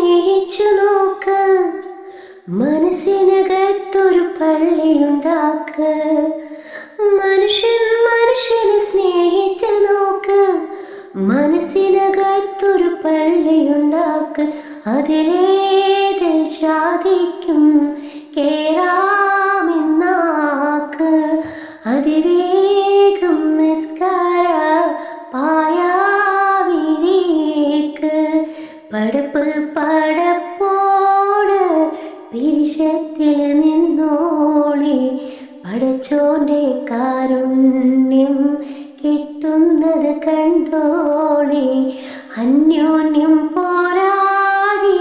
സ്നേഹിച്ചു നോക്ക്. മനസ്സിനകത്തൊരു പള്ളിയുണ്ടാക്ക്. മനുഷ്യൻ മനുഷ്യനെ സ്നേഹിച്ചു നോക്ക്. മനസ്സിനകത്തൊരു പള്ളിയുണ്ടാക്ക്. അതിലേത് ജാതിക്കും പടപ്പ് പടപ്പോട് പിരിശത്തിൽ നിന്നോളി. പടച്ചോന്റെ കാരുണ്യം കിട്ടുന്നത് കണ്ടോളി. അന്യോന്യം പോരാടി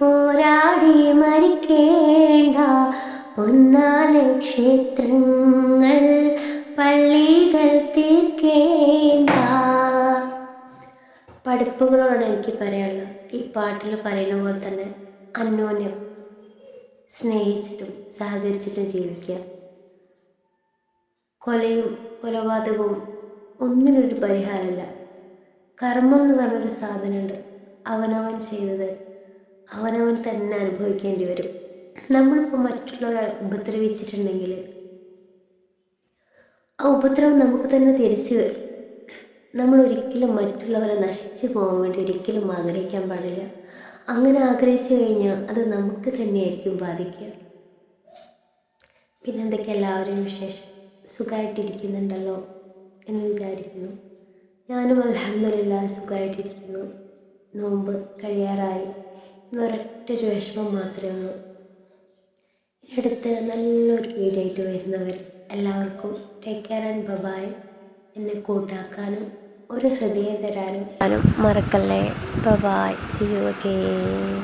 പോരാടി മരിക്കേണ്ട പൊന്നാല ക്ഷേത്രങ്ങൾ പഠിപ്പുകളോടാണ് എനിക്ക് പറയാനുള്ളത്. ഈ പാട്ടിൽ പറയുന്ന പോലെ തന്നെ അന്യോന്യം സ്നേഹിച്ചിട്ടും സഹകരിച്ചിട്ടും ജീവിക്കുക. കൊലയും കൊലപാതകവും ഒന്നിനൊരു പരിഹാരമല്ല. കർമ്മം എന്ന് പറഞ്ഞൊരു സാധനമുണ്ട്. അവനവൻ ചെയ്തത് അവനവൻ തന്നെ അനുഭവിക്കേണ്ടി വരും. നമ്മളിപ്പോൾ മറ്റുള്ളവരെ ഉപദ്രവിച്ചിട്ടുണ്ടെങ്കിൽ ആ ഉപദ്രവം നമുക്ക് തന്നെ തിരിച്ചു വരും. നമ്മൾ ഒരിക്കലും മറ്റുള്ളവരെ നശിച്ചു പോകാൻ വേണ്ടി ഒരിക്കലും ആഗ്രഹിക്കാൻ പാടില്ല. അങ്ങനെ ആഗ്രഹിച്ചു കഴിഞ്ഞാൽ അത് നമുക്ക് തന്നെയായിരിക്കും ബാധിക്കുക. പിന്നെ എന്തൊക്കെ എല്ലാവരും വിശേഷം? സുഖമായിട്ടിരിക്കുന്നുണ്ടല്ലോ എന്ന് വിചാരിക്കുന്നു. ഞാനും അലഹമില്ല സുഖമായിട്ടിരിക്കുന്നു നോമ്പ് കഴിയാറായി. എന്നൊരൊറ്റൊരു വിഷമം മാത്രമേ ഉള്ളൂ. അടുത്ത് നല്ലൊരു വീഡിയോ ആയിട്ട് വരുന്നവർ എല്ലാവർക്കും ടേക്ക് കെയർ ആൻഡ് ബബായ് എന്നെ കൂട്ടാക്കാനും ഒരു ഹൃദയം തരാനും മറക്കല്ലേ ബബായ് സി യു അഗെയിൻ